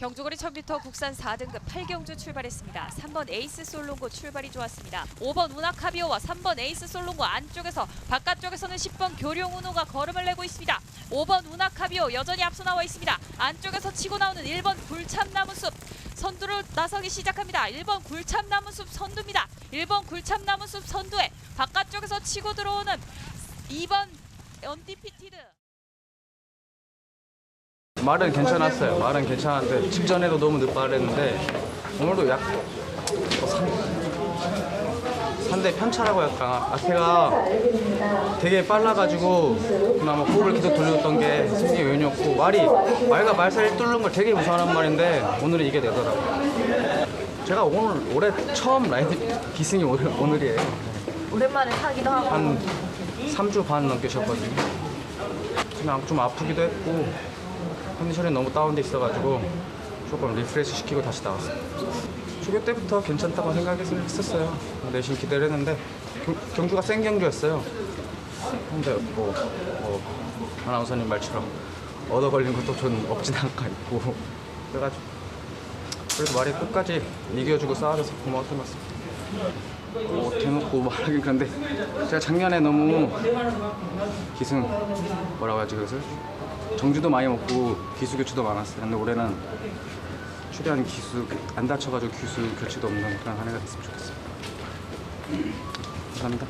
경주거리 1000m 국산 4등급 8경주 출발했습니다. 3번 에이스 솔롱고 출발이 좋았습니다. 5번 우나카비오와 3번 에이스 솔롱고 안쪽에서 바깥쪽에서는 10번 교룡운호가 걸음을 내고 있습니다. 5번 우나카비오 여전히 앞서 나와 있습니다. 안쪽에서 치고 나오는 1번 굴참나무숲 선두를 나서기 시작합니다. 1번 굴참나무숲 선두입니다. 1번 굴참나무숲 선두에 바깥쪽에서 치고 들어오는 2번 언디피티드 말은 괜찮았어요. 말은 괜찮았는데 직전에도 너무 늦발했는데 오늘도 약 어, 산- 산대 편차라고 할까 앞에가 되게 빨라가지고 그나마 호흡을 계속 돌렸던 게 생긴 요인이었고 말이 말과 말살이 뚫는 걸 되게 무서워하는 말인데 오늘은 이게 되더라고요. 제가 오늘 올해 처음 라이드 기승이 오늘, 오늘이에요. 오랜만에 타기도 하고 한 3주 반 넘게 쉬었거든요. 그냥 좀 아프기도 했고 컨디션이 너무 다운돼 있어가지고 조금 리프레시 시키고 다시 나왔어요. 초교 때부터 괜찮다고 생각했었어요. 내심 기대를 했는데 경, 경주가 센 경주였어요. 근데 뭐, 뭐 아나운서님 말처럼 얻어 걸린 것도 전 없진 않가 있고 그래가지고 그래도 말이 끝까지 이겨주고 싸워줘서 고마웠던 것 같습니다. 뭐 대놓고 말하긴 그런데 제가 작년에 너무 기승 뭐라고 하지 그것을 정주도 많이 먹고 기수 교체도 많았어요. 근데 올해는 최대한 기수 안 다쳐가지고 기수 교체도 없는 그런 한 해가 됐으면 좋겠어요. 감사합니다.